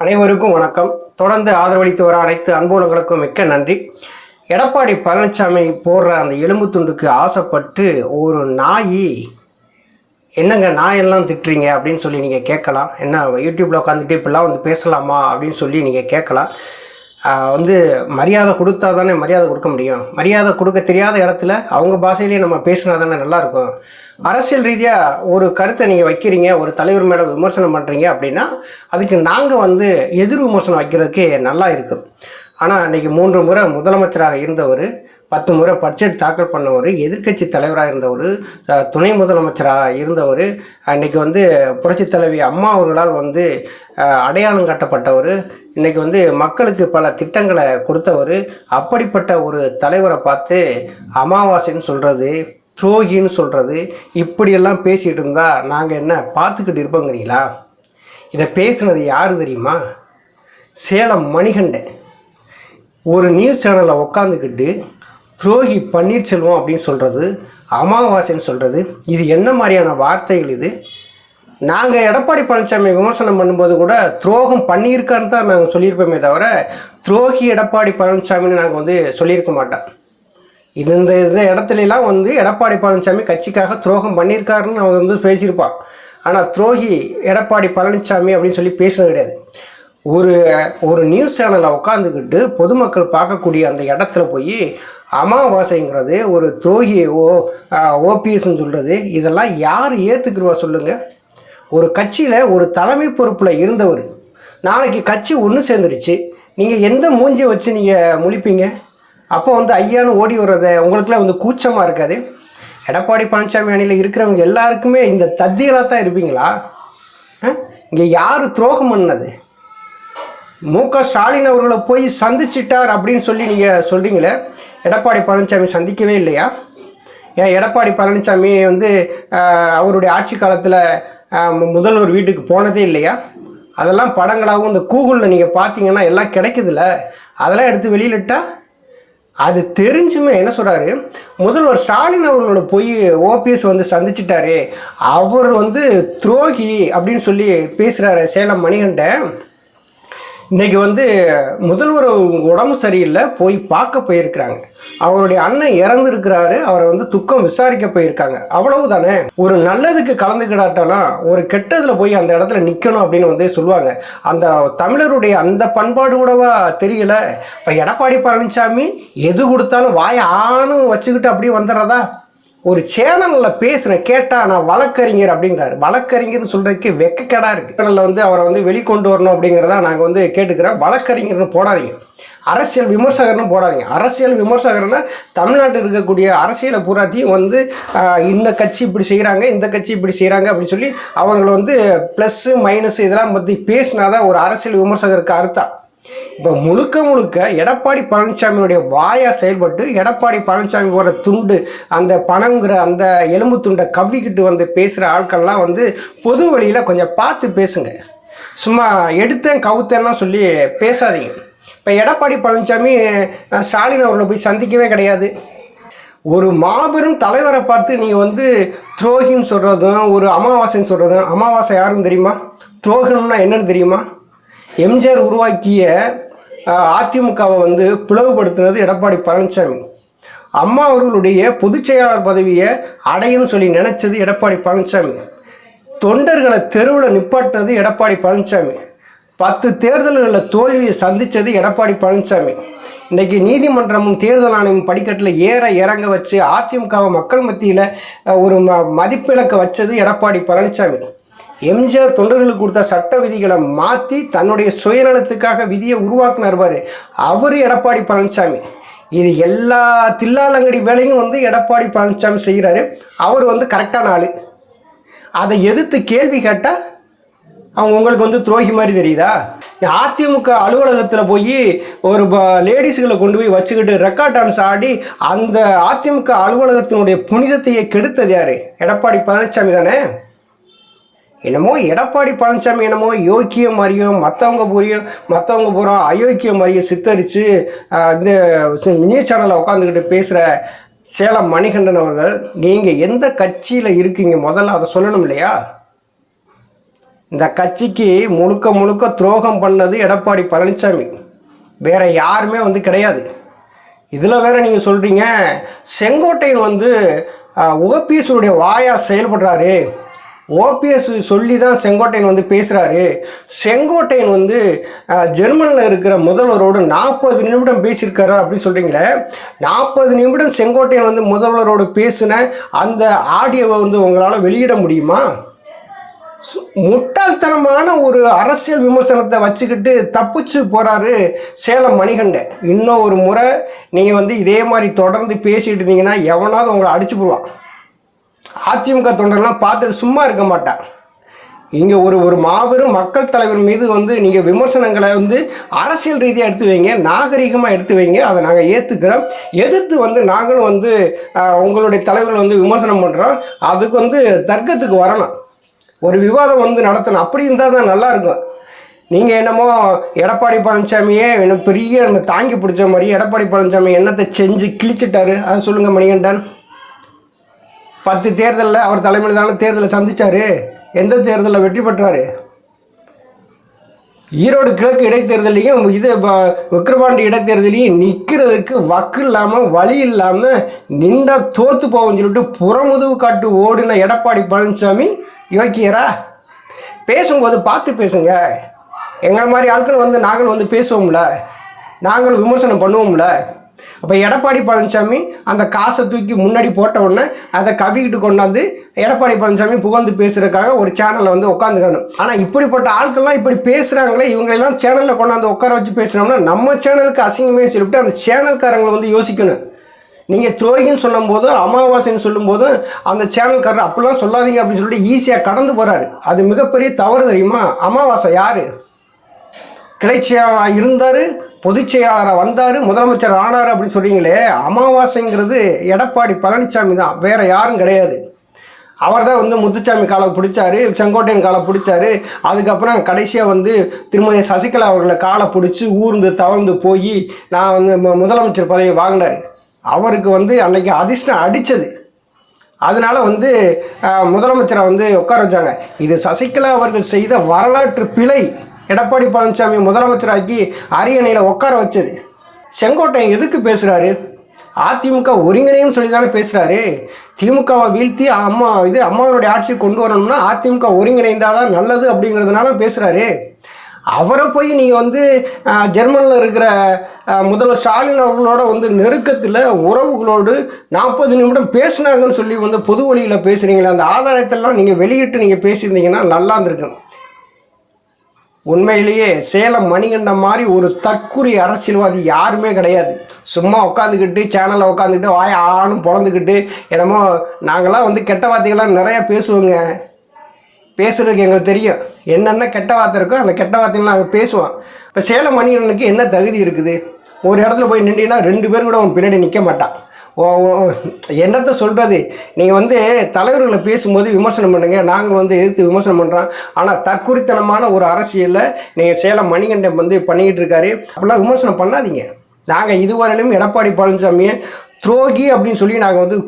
அனைவருக்கும் வணக்கம். தொடர்ந்து ஆதரவளித்து வர அனைத்து அன்புலங்களுக்கும் மிக்க நன்றி. எடப்பாடி பழனிசாமி போடுற அந்த எலும்பு துண்டுக்கு ஆசைப்பட்டு ஒரு நாய் என்னங்க நாயெல்லாம் திட்டுறீங்க? அப்படின்னு சொல்லி நீங்கள் கேட்கலாம். என்ன யூடியூப்பில் உட்காந்துட்டு இப்படிலாம் வந்து பேசலாமா அப்படின்னு சொல்லி நீங்கள் கேட்கலாம். வந்து மரியாதை கொடுத்தா தானே மரியாதை கொடுக்க முடியும்? மரியாதை கொடுக்க தெரியாத இடத்துல அவங்க பாஷையிலேயே நம்ம பேசினா தானே நல்லாயிருக்கும்? அரசியல் ரீதியாக ஒரு கருத்தை நீங்கள் வைக்கிறீங்க ஒரு தலைவர் மேலே விமர்சனம் பண்ணுறீங்க அப்படின்னா அதுக்கு நாங்கள் வந்து எதிர் விமர்சனம் வைக்கிறதுக்கு நல்லா இருக்கும் ஆனால் அன்றைக்கி மூன்று முறை முதலமைச்சராக இருந்தவர் பத்து முறை பட்ஜெட் தாக்கல் பண்ணவர் எதிர்க்கட்சி தலைவராக இருந்தவர் துணை முதலமைச்சராக இருந்தவர் அன்றைக்கி வந்து புரட்சி தலைவி அம்மா அவர்களால் வந்து அடையாளம் காட்டப்பட்டவர் இன்றைக்கி வந்து மக்களுக்கு பல திட்டங்களை கொடுத்தவர் அப்படிப்பட்ட ஒரு தலைவரை பார்த்து அமாவாசைன்னு சொல்கிறது துரோகின்னு சொல்கிறது இப்படியெல்லாம் பேசிகிட்டு இருந்தால் நாங்கள் என்ன பார்த்துக்கிட்டு இருப்போங்கிறீங்களா? இதை பேசுனது யார் தெரியுமா? சேலம் மணிகண்டன். ஒரு நியூஸ் சேனலில் உக்காந்துக்கிட்டு துரோகி பன்னீர்செல்வம் அப்படின்னு சொல்கிறது அமாவாசைன்னு சொல்கிறது இது என்ன மாதிரியான வார்த்தைகள் இது? நாங்கள் எடப்பாடி பழனிசாமி விமர்சனம் பண்ணும்போது கூட துரோகம் பண்ணியிருக்கான்னு தான் நாங்கள் சொல்லியிருப்போமே தவிர துரோகி எடப்பாடி பழனிசாமின்னு நாங்கள் வந்து சொல்லியிருக்க மாட்டோம். இது இந்த இந்த இடத்துலலாம் வந்து எடப்பாடி பழனிசாமி கட்சிக்காக துரோகம் பண்ணியிருக்காருன்னு அவங்க வந்து பேசியிருப்பான். ஆனால் துரோகி எடப்பாடி பழனிசாமி அப்படின்னு சொல்லி பேசினது கிடையாது. ஒரு ஒரு நியூஸ் சேனலில் உட்காந்துக்கிட்டு பொதுமக்கள் பார்க்கக்கூடிய அந்த இடத்துல போய் அமாவாசைங்கிறது ஒரு துரோகி ஓ ஓபிஎஸ்ன்னு சொல்கிறது இதெல்லாம் யார் ஏற்றுக்குருவா சொல்லுங்கள் ஒரு கட்சியில் ஒரு தலைமை பொறுப்பில் இருந்தவர் நாளைக்கு கட்சி ஒன்று சேர்ந்துருச்சு நீங்கள் எந்த மூஞ்சியை வச்சு நீங்கள் முழிப்பீங்க? அப்போ வந்து ஐயான்னு ஓடி வர்றத உங்களுக்குலாம் வந்து கூச்சமாக இருக்காது? எடப்பாடி பழனிசாமி அணியில் இருக்கிறவங்க எல்லாருக்குமே இந்த தத்தியலாக தான் இருப்பீங்களா இங்கே யார் துரோகம் பண்ணது? மு க ஸ்டாலின் அவர்களை போய் சந்திச்சிட்டார் அப்படின்னு சொல்லி நீங்கள் சொல்கிறீங்களே எடப்பாடி பழனிசாமி சந்திக்கவே இல்லையா? ஏன் எடப்பாடி பழனிசாமி வந்து அவருடைய ஆட்சி காலத்தில் முதல்வர் வீட்டுக்கு போனதே இல்லையா? அதெல்லாம் படங்களாகவும் இந்த கூகுளில் நீங்கள் பார்த்தீங்கன்னா எல்லாம் கிடைக்குதுல்ல அதெல்லாம் எடுத்து வெளியிலிட்டா? அது தெரிஞ்சுமே என்ன சொல்கிறாரு முதல்வர் ஸ்டாலின் அவர்களோட போய் ஓபிஎஸ் வந்து சந்திச்சிட்டாரு. அவர் வந்து துரோகி அப்படின்னு சொல்லி பேசுகிறாரு சேலம் மணிகண்டன். இன்னைக்கு வந்து முதல்வர் உடம்பு சரியில்லை போய் பார்க்க போயிருக்கிறாங்க. அவருடைய அண்ணன் இறந்துருக்கிறாரு அவரை வந்து துக்கம் விசாரிக்க போயிருக்காங்க. அவ்வளவு தானே ஒரு நல்லதுக்கு கலந்துக்கிடாட்டாலும் ஒரு கெட்டதில் போய் அந்த இடத்துல நிற்கணும் அப்படின்னு வந்து சொல்லுவாங்க. அந்த தமிழருடைய அந்த பண்பாடு கூடவா தெரியல. இப்போ எடப்பாடி பழனிசாமி எது கொடுத்தாலும் வாய ஆணும் வச்சுக்கிட்டு அப்படியே வந்துடுறதா? ஒரு சேனலில் பேசுகிறேன் கேட்டால் நான் வழக்கறிஞர் அப்படிங்கிறாரு. வழக்கறிஞர்னு சொல்கிறதுக்கு வெக்கக்கேடாக இருக்குது சேனலில் வந்து அவரை வந்து வெளிக்கொண்டு வரணும் அப்படிங்கிறத நாங்கள் வந்து கேட்டுக்கிறோம். வழக்கறிஞர்னு போடாதீங்க. அரசியல் விமர்சகர்னு போடாதீங்க. அரசியல் விமர்சகர்னா தமிழ்நாட்டில் இருக்கக்கூடிய அரசியலை பூராத்தையும் வந்து இந்த கட்சி இப்படி செய்கிறாங்க இந்த கட்சி இப்படி செய்கிறாங்க அப்படின்னு சொல்லி அவங்கள வந்து ப்ளஸ்ஸு மைனஸ் இதெல்லாம் பற்றி பேசினாதான் ஒரு அரசியல் விமர்சகருக்கு அர்த்தம். இப்போ முழுக்க முழுக்க எடப்பாடி பழனிசாமியுடைய வாயாக செயல்பட்டு எடப்பாடி பழனிசாமி போகிற துண்டு அந்த பணங்கிற அந்த எலும்பு துண்டை கவ்விக்கிட்டு வந்து பேசுகிற ஆட்கள்லாம் வந்து பொது வழியில் கொஞ்சம் பார்த்து பேசுங்க. சும்மா எடுத்தேன் கவுத்தேன்லாம் சொல்லி பேசாதீங்க. இப்போ எடப்பாடி பழனிசாமி ஸ்டாலின் அவர்களை போய் சந்திக்கவே கிடையாது. ஒரு மாபெரும் தலைவரை பார்த்து நீங்கள் வந்து துரோகின்னு சொல்கிறதும் ஒரு அமாவாசைன்னு சொல்கிறதும் அமாவாசை யாருன்னு தெரியுமா? துரோகம்னா என்னன்னு தெரியுமா? எம்ஜிஆர் உருவாக்கிய அதிமுகவை வந்து பிளவுபடுத்தினது எடப்பாடி பழனிசாமி. அம்மா அவர்களுடைய பொதுச் செயலாளர் பதவியை அடையும் சொல்லி நினைச்சது எடப்பாடி பழனிசாமி. தொண்டர்களை தெருவில் நிப்பாட்டினது எடப்பாடி பழனிசாமி. பத்து தேர்தல்களில் தோல்வியை சந்தித்தது எடப்பாடி பழனிசாமி. இன்றைக்கி நீதிமன்றமும் தேர்தல் ஆணையம் படிக்கட்டில் ஏற இறங்க வச்சு அதிமுகவை மக்கள் மத்தியில் ஒரு ம மதிப்பிழக்க வச்சது எடப்பாடி பழனிசாமி. எம்ஜிஆர் தொண்டர்களுக்கு கொடுத்த சட்ட விதிகளை மாற்றி தன்னுடைய சுயநலத்துக்காக விதியை உருவாக்குனார் பாரு. அவர் எடப்பாடி பழனிசாமி. இது எல்லா தில்லாலங்கடி வேலையும் வந்து எடப்பாடி பழனிசாமி செய்கிறாரு அவர் வந்து கரெக்டான ஆள். அதை எதிர்த்து கேள்வி கேட்டால் அவங்க உங்களுக்கு வந்து துரோகி மாதிரி தெரியுதா? அதிமுக அலுவலகத்தில் போய் ஒரு லேடிஸுகளை கொண்டு போய் வச்சுக்கிட்டு ரெக்கார்ட் டான்ஸ் ஆடி அந்த அதிமுக அலுவலகத்தினுடைய புனிதத்தையே கெடுத்தது யார்? எடப்பாடி பழனிசாமி தானே? என்னமோ எடப்பாடி பழனிசாமி என்னமோ யோக்கியம் மாதிரியும் மற்றவங்க புரியும் மற்றவங்க பூரா அயோக்கியம் மாதிரியும் சித்தரித்து இந்த நியூஸ் சேனலில் உட்காந்துக்கிட்டு பேசுகிற சேலம் மணிகண்டன் அவர்கள் நீங்கள் எந்த கட்சியில் இருக்கீங்க? முதல்ல அதை சொல்லணும் இல்லையா? இந்த கட்சிக்கு முழுக்க முழுக்க துரோகம் பண்ணது எடப்பாடி பழனிசாமி. வேற யாருமே வந்து கிடையாது. இதில் வேற நீங்கள் சொல்கிறீங்க செங்கோட்டையன் வந்து ஓபிஎஸ்னுடைய வாயாக செயல்படுறாரு. ஓபிஎஸ் சொல்லி தான் செங்கோட்டையன் வந்து பேசுகிறாரு செங்கோட்டையன் வந்து ஜெர்மனியில் இருக்கிற முதல்வரோடு நாற்பது நிமிடம் பேசியிருக்காரு அப்படின்னு சொல்கிறீங்களே நாற்பது நிமிடம் செங்கோட்டையன் வந்து முதல்வரோடு பேசின அந்த ஆடியோவை வந்து உங்களால் வெளியிட முடியுமா? முட்டாள்தனமான ஒரு அரசியல் விமர்சனத்தை வச்சுக்கிட்டு தப்பிச்சு போகிறாரு சேலம் மணிகண்டன். இன்னும் ஒரு முறை நீங்கள் வந்து இதே மாதிரி தொடர்ந்து பேசிகிட்டு இருந்தீங்கன்னா எவனாவது உங்களை அடிச்சு போடுவான். அதிமுக தொண்டர்லாம் பார்த்துட்டு சும்மா இருக்க மாட்டான் இங்கே ஒரு ஒரு மாபெரும் மக்கள் தலைவர் மீது வந்து நீங்கள் விமர்சனங்களை வந்து அரசியல் ரீதியாக எடுத்து வைங்க நாகரிகமாக எடுத்து வைங்க அதை நாங்கள் ஏற்றுக்கிறோம் எதிர்த்து வந்து நாங்களும் வந்து உங்களுடைய தலைவர்கள் வந்து விமர்சனம் பண்ணுறோம் அதுக்கு வந்து தர்க்கத்துக்கு வரணும். ஒரு விவாதம் வந்து நடத்தணும். அப்படி இருந்தால் தான் நல்லா இருக்கும். நீங்கள் என்னமோ எடப்பாடி பழனிசாமியே என்ன பெரிய நம்ம தாங்கி பிடிச்ச மாதிரி எடப்பாடி பழனிசாமி என்னத்தை செஞ்சு கிழிச்சிட்டாரு. அதை சொல்லுங்கள் மணிகண்டன். பத்து தேர்தலில் அவர் தலைமையில் தானே தேர்தலை சந்தித்தார் எந்த தேர்தலில் வெற்றி பெற்றார்? ஈரோடு கிழக்கு இடைத்தேர்தலையும் இது ப- விக்கிரவாண்டி இடைத்தேர்தலையும் நிற்கிறதுக்கு வக்கு இல்லாமல் வழி இல்லாமல் நின்றா தோற்று போவோம்னு சொல்லிட்டு புறமுதுவு காட்டு ஓடின எடப்பாடி பழனிசாமி யோக்கியரா? பேசும்போது பார்த்து பேசுங்க. எங்களை மாதிரி ஆட்கள் வந்து நாங்கள் வந்து பேசுவோம்ல. நாங்களும் விமர்சனம் பண்ணுவோம்ல. அப்போ எடப்பாடி பழனிசாமி அந்த காசை தூக்கி முன்னாடி போட்ட உடனே அதை கவிக்கிட்டு கொண்டாந்து எடப்பாடி பழனிசாமி புகழ்ந்து பேசுறதுக்காக ஒரு சேனலில் வந்து உட்காந்துக்கணும் ஆனால் இப்படிப்பட்ட ஆட்கள்லாம் இப்படி பேசுகிறாங்களே இவங்களெல்லாம் சேனலில் கொண்டாந்து உட்கார வச்சு பேசுனோம்னா நம்ம சேனலுக்கு அசிங்கமே சொல்லிவிட்டு அந்த சேனல்காரங்களை வந்து யோசிக்கணும். நீங்கள் துரோகின்னு சொல்லும்போதும் அமாவாசைன்னு சொல்லும்போதும் அந்த சேனல்காரர் அப்படிலாம் சொல்லாதீங்க அப்படின்னு சொல்லிட்டு ஈஸியாக கடந்து போகிறாரு அது மிகப்பெரிய தவறு தெரியுமா? அமாவாசை யார்? கிளைச்சியாக இருந்தார் பொதுச் செயலாளராக வந்தார் முதலமைச்சர் ஆனார் அப்படின்னு சொல்கிறீங்களே அமாவாசைங்கிறது எடப்பாடி பழனிசாமி தான் வேறு யாரும் கிடையாது. அவர் தான் வந்து முத்துச்சாமி காலை பிடிச்சாரு செங்கோட்டையன் காலை பிடிச்சாரு அதுக்கப்புறம் கடைசியாக வந்து திருமதி சசிகலா அவர்களை காலை பிடிச்சி ஊர்ந்து தவழ்ந்து போய் நான் வந்து முதலமைச்சர் பதவி வாங்கினார். அவருக்கு வந்து அன்னைக்கு அதிர்ஷ்டம் அடித்தது அதனால் வந்து முதலமைச்சரை வந்து உட்கார வச்சாங்க. இது சசிகலா அவர்கள் செய்த வரலாற்று பிழை. எடப்பாடி பழனிசாமி முதலமைச்சராக்கி அரியணையில் உட்கார வச்சது. செங்கோட்டையன் எதுக்கு பேசுகிறாரு அதிமுக ஒருங்கிணையும் சொல்லி தானே பேசுகிறாரு திமுகவை வீழ்த்தி அம்மா இது அம்மாவனுடைய ஆட்சி கொண்டு வரணும்னா அதிமுக ஒருங்கிணைந்தால் தான் நல்லது அப்படிங்கிறதுனால பேசுகிறாரு அவரை போய் நீங்கள் வந்து ஜெர்மனில் இருக்கிற முதல்வர் ஸ்டாலின் அவர்களோட வந்து நெருக்கத்தில் உறவுகளோடு நாற்பது நிமிடம் பேசுனாங்கன்னு சொல்லி வந்து பொது வழியில் பேசுகிறீங்களே அந்த ஆதாரத்தெல்லாம் நீங்கள் வெளியிட்டு நீங்கள் பேசியிருந்தீங்கன்னா நல்லா இருந்திருக்கும். உண்மையிலேயே சேலம் மணிகண்டம் மாதிரி ஒரு தற்குறி அரசியல்வாதி யாருமே கிடையாது. சும்மா உட்காந்துக்கிட்டு சேனலில் உட்காந்துக்கிட்டு வாய ஆணும் பொழந்துக்கிட்டு என்னமோ நாங்களாம் வந்து கெட்ட வார்த்தைகள்லாம் நிறையா பேசுவோங்க. பேசுகிறதுக்கு எங்களுக்கு தெரியும். என்னென்ன கெட்ட வார்த்தை இருக்கோ அந்த கெட்ட வார்த்தைகள் நாங்கள் பேசுவோம். இப்போ சேலம் மணிகண்டனுக்கு என்ன தகுதி இருக்குது? ஒரு இடத்துல போய் நின்றீங்கன்னா ரெண்டு பேர் கூட அவன் பின்னாடி நிற்க மாட்டான். என்னத்த சொல்கிறது நீங்கள் வந்து தலைவர்களை பேசும்போது விமர்சனம் பண்ணுங்கள் நாங்கள் வந்து எதிர்த்து விமர்சனம் பண்ணுறோம் ஆனால் தற்குறித்தனமான ஒரு அரசியலில் நீங்கள் சேலம் மணிகண்டன் வந்து பண்ணிக்கிட்டு இருக்காரு. அப்படிலாம் விமர்சனம் பண்ணாதீங்க. நாங்கள் இதுவரையிலும் எடப்பாடி பழனிசாமியை துரோகி அப்படின்னு சொல்லி நாங்கள் வந்து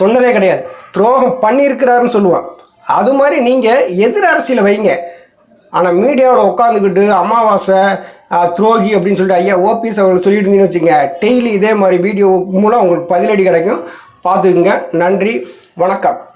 சொன்னதே கிடையாது. துரோகம் பண்ணியிருக்கிறாருன்னு சொல்லுவோம். அது மாதிரி நீங்கள் எதிர் அரசியலை வைங்க. ஆனால் மீடியாவில் உட்காந்துக்கிட்டு அமாவாசை துரோகி அப்படின்னு சொல்லிட்டு ஐயா ஓபிஎஸ் அவர்கள் சொல்லிட்டு இருந்தீங்கன்னு வச்சுங்க டெய்லி இதே மாதிரி வீடியோ மூலம் உங்களுக்கு பதிலடி கிடைக்கும். பார்த்துக்குங்க. நன்றி. வணக்கம்.